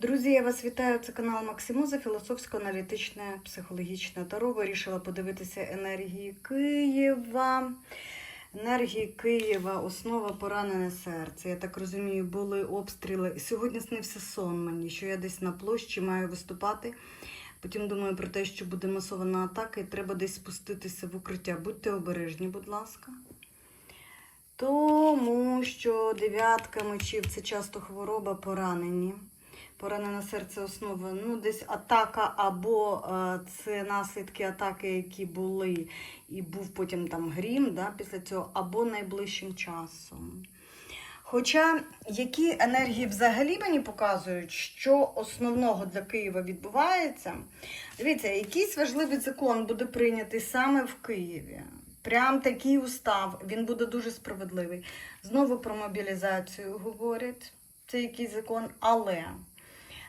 Друзі, я вас вітаю. Це канал Максимуза, філософсько-аналітичне психологічне таро. Вирішила подивитися енергії Києва. Енергії Києва, основа поранене серце. Я так розумію, були обстріли. Сьогодні снився сон мені, що я десь на площі маю виступати. Потім думаю про те, що буде масована атака, і треба десь спуститися в укриття. Будьте обережні, будь ласка. Тому що дев'ятка мечів це часто хвороба, поранені. Поранене серце основа, ну десь атака, або е, це наслідки атаки, які були, і був потім там грім да, після цього, або найближчим часом. Хоча які енергії взагалі мені показують, що основного для Києва відбувається, дивіться, якийсь важливий закон буде прийнятий саме в Києві. Прям такий устав, він буде дуже справедливий. Знову про мобілізацію говорять. Це якийсь закон, але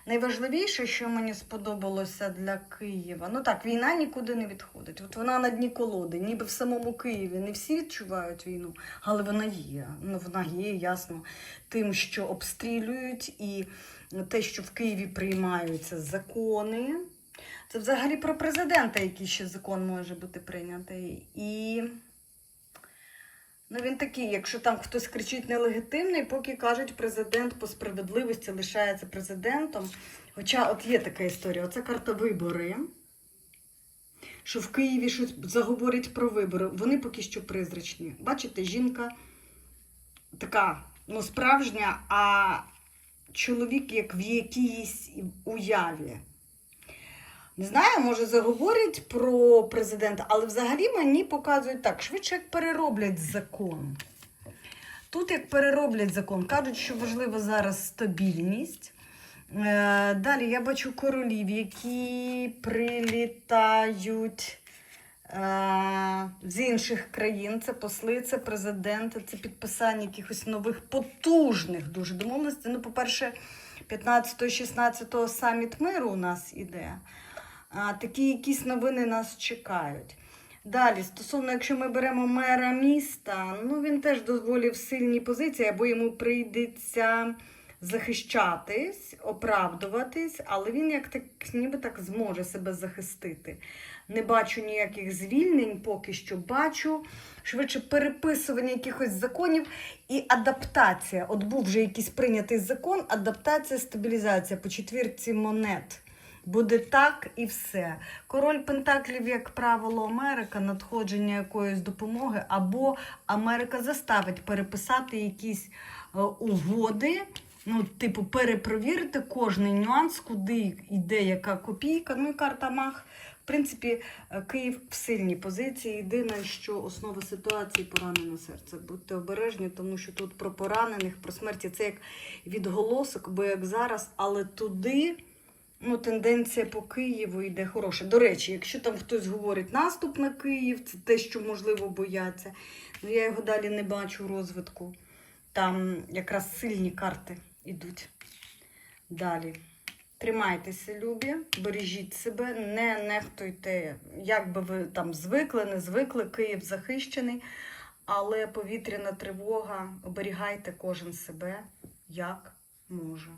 найважливіше, що мені сподобалося для Києва, ну так, війна нікуди не відходить. От вона на дні колоди, ніби в самому Києві не всі відчувають війну, але вона є. Ну, вона є, ясно, тим, що обстрілюють, і те, що в Києві приймаються закони. Це взагалі про президента, який ще закон може бути прийнятий. І ну, він такий, якщо там хтось кричить нелегітимний, поки кажуть, президент по справедливості лишається президентом. Хоча от є така історія, оце карта вибори. Що в Києві щось заговорять про вибори. Вони поки що призрачні. Бачите, жінка така, ну, справжня, а чоловік як в якійсь уяві. Не знаю, може заговорять про президента, але взагалі мені показують так, швидше як перероблять закон. Тут як перероблять закон, кажуть, що важлива зараз стабільність. Е, Далі я бачу королів, які прилітають е, з інших країн. Це посли, це президенти, це підписання якихось нових потужних дуже домовленостей. Ну, по-перше, 15-16 саміт миру у нас іде. Такі якісь новини нас чекають. Далі, стосовно, якщо ми беремо мера міста, ну він теж доволі в сильній позиції, або йому прийдеться захищатись, оправдуватись, але він як так, ніби так зможе себе захистити. Не бачу ніяких звільнень поки що. Бачу швидше переписування якихось законів і адаптація. От був вже якийсь прийнятий закон, адаптація, стабілізація по четвірці монет. Буде так і все. Король Пентаклів, як правило, Америка, надходження якоїсь допомоги, або Америка заставить переписати якісь е, угоди, ну, типу, перепровірити кожний нюанс, куди йде яка копійка. Ну і карта Мах. В принципі, е, Київ в сильній позиції. Єдине, що основа ситуації поранене серце. Будьте обережні, тому що тут про поранених, про смерті це як відголосок, бо як зараз, але туди. Ну, тенденція по Києву йде хороша. До речі, якщо там хтось говорить наступ на Київ, це те, що можливо бояться. Ну я його далі не бачу розвитку. Там якраз сильні карти йдуть. Далі. Тримайтеся, любі, бережіть себе, не нехтуйте, як би ви там звикли, не звикли, Київ захищений, але повітряна тривога, оберігайте кожен себе як може.